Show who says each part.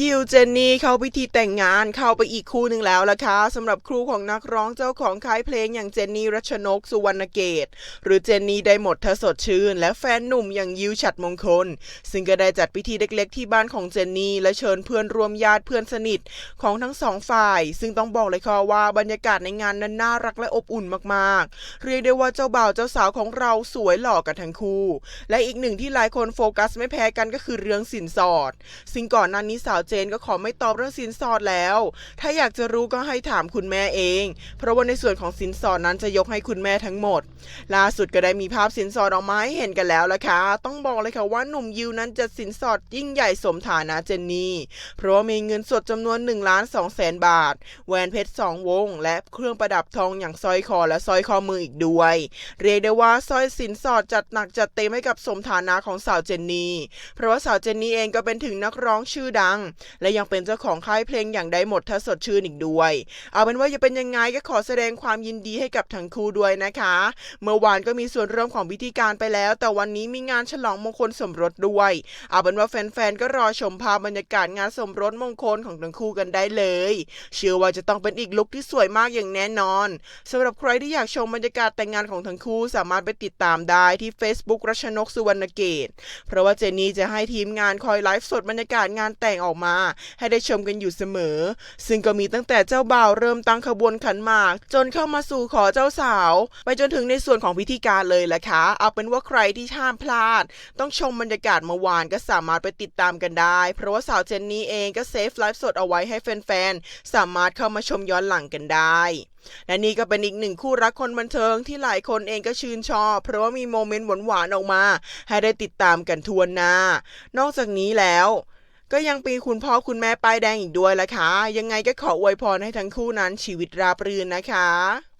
Speaker 1: ยิวเจนนี่เข้าพิธีแต่งงานเข้าไปอีกคู่หนึ่งแล้วล่ะค่ะสำหรับครูของนักร้องเจ้าของค่ายเพลงอย่างเจนนี่รัชนกสุวรรณเกต หรือเจนนี่ได้หมดทสดชื่น และแฟนหนุ่มอย่างยิวฉัดมงคล ซึ่งก็ได้จัดพิธีเล็กๆ ที่บ้านของเจนนี่และเชิญเพื่อนรวมญาติเพื่อนสนิทของทั้งสองฝ่าย ซึ่งต้องบอกเลยค่ะว่าบรรยากาศในงานนั้นน่ารักและอบอุ่นมากๆ เรียกได้ว่าเจ้าบ่าวเจ้าสาวของเราสวยหล่อกันทั้งคู่ และอีกหนึ่งที่หลายคนโฟกัสไม่แพ้กันก็คือเรื่องสินสอดซึ่งก่อนหน้านี้สาวเจนก็ขอไม่ตอบเรื่องสินสอดแล้ว ถ้าอยากจะรู้ก็ให้ถามคุณแม่เอง เพราะว่าในส่วนของสินสอดนั้นจะยกให้คุณแม่ทั้งหมด ล่าสุดก็ได้มีภาพสินสอดออกมาให้เห็นกันแล้วละค่ะ ต้องบอกเลยค่ะว่าหนุ่มยิวนั้นจะสินสอดยิ่งใหญ่สมฐานะเจนนี่ เพราะว่ามีเงินสดจำนวน1ล้าน2แสนบาท แหวนเพชร2วง และเครื่องประดับทองอย่างสร้อยคอและสร้อยข้อมืออีกด้วย เรียกได้ว่าสร้อยสินสอดจัดหนักจัดเต็มให้กับสมฐานะของสาวเจนนี่ เพราะว่าสาวเจนนี่เองก็เป็นถึงนักร้องชื่อดังและยังเป็นเจ้าของค่ายเพลงอย่างได้หมดถ้าสดชื่นอีกด้วย เอาเป็นว่าจะเป็นยังไงก็ขอแสดงความยินดีให้กับทั้งคู่ด้วยนะคะ เมื่อวานก็มีส่วนริ่มของพิธีการไปแล้ว แต่วันนี้มีงานฉลองมงคลสมรสด้วย เอาเป็นว่าแฟนๆก็รอชมภาพบรรยากาศงานสมรสมงคลของทั้งคู่กันได้เลย เชื่อว่าจะต้องเป็นอีกลุคที่สวยมากอย่างแน่นอนสำหรับใครที่อยากชมบรรยากาศแต่งงานของทั้งคู่สามารถไปติดตามได้ที่ Facebook รัชนกสุวรรณเกต เพราะว่าเจนนี่จะให้ทีมงานคอยไลฟ์สดบรรยากาศงานแต่งออกมา ให้ได้ชมกันอยู่เสมอ ซึ่งก็มีตั้งแต่เจ้าบ่าวเริ่มตั้งขบวนขันหมาก จนเข้ามาสู่ขอเจ้าสาว ไปจนถึงในส่วนของพิธีการเลยแหละค่ะเอาเป็นว่าใครที่ห้ามพลาด ต้องชมบรรยากาศเมื่อวานก็สามารถไปติดตามกันได้ เพราะว่าสาวเจนนี่เองก็เซฟไลฟ์สดเอาไว้ให้แฟนๆสามารถเข้ามาชมย้อนหลังกันได้และนี่ก็เป็นอีกหนึ่งคู่รักคนบันเทิงที่หลายคนเองก็ชื่นชอบ เพราะว่ามีโมเมนต์หวานๆออกมา ให้ได้ติดตามกันทวนหน้านอกจากนี้แล้ว ก็ยังปีคุณพ่อคุณแม่ป้ายแดงอีกด้วยละค่ะ ยังไงก็ขออวยพรให้ทั้งคู่นั้นชีวิตราบรื่นนะคะ